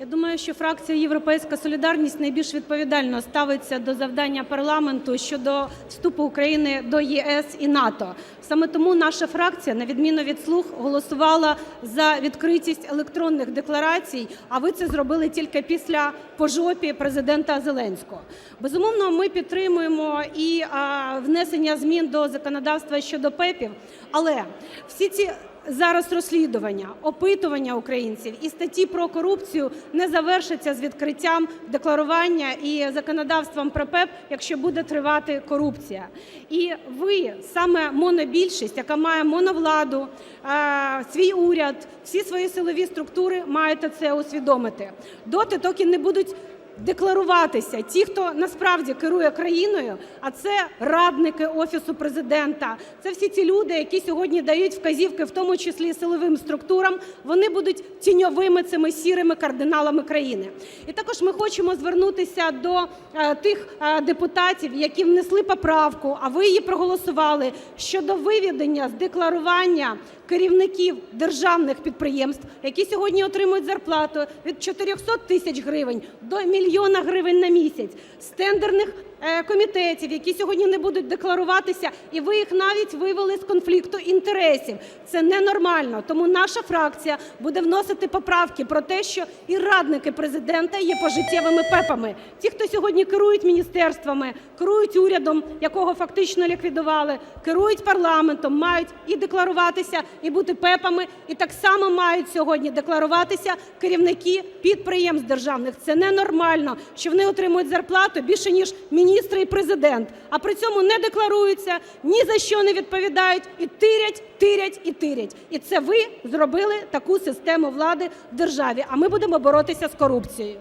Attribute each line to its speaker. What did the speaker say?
Speaker 1: Я думаю, що фракція "Європейська солідарність" найбільш відповідально ставиться до завдання парламенту щодо вступу України до ЄС і НАТО. Саме тому наша фракція, на відміну від "слуг", голосувала за відкритість електронних декларацій, а ви це зробили тільки після "по жопі" Президента Зеленського. Безумовно, ми підтримуємо і а, внесення змін до законодавства щодо ПЕПів, але всі ці зараз розслідування, опитування українців і статті про корупцію не завершаться з відкриттям декларування і законодавством про ПЕП, якщо буде тривати корупція. І ви, саме монобільшість, яка має моновладу, е, свій уряд, всі свої силові структури, маєте це усвідомити. Доти, доки не будуть декларуватися. Ті, хто насправді керує країною, а це радники Офісу Президента, це всі ті люди, які сьогодні дають вказівки, в тому числі силовим структурам, вони будуть тіньовими цими сірими кардиналами країни. І також ми хочемо звернутися до е, тих е, депутатів, які внесли поправку, а ви її проголосували, щодо виведення з декларування керівників державних підприємств, які сьогодні отримують зарплату від 400 тисяч гривень до мільйона гривень на місяць, з тендерних е, комітетів, які сьогодні не будуть декларуватися, і ви їх навіть вивели з конфлікту інтересів. Це ненормально. Тому наша фракція буде вносити поправки про те, що і радники Президента є пожиттєвими ПЕПами. Ті, хто сьогодні керують міністерствами, керують урядом, якого фактично ліквідували, керують парламентом, мають і декларуватися, і бути ПЕПами, і так само мають сьогодні декларуватися керівники підприємств державних. Це ненормально, що вони отримують зарплату більше ніж міністри і Президент, а при цьому не декларуються, ні за що не відповідають і тирять, тирять і тирять. І це ви зробили таку систему влади в державі. А ми будемо боротися з корупцією.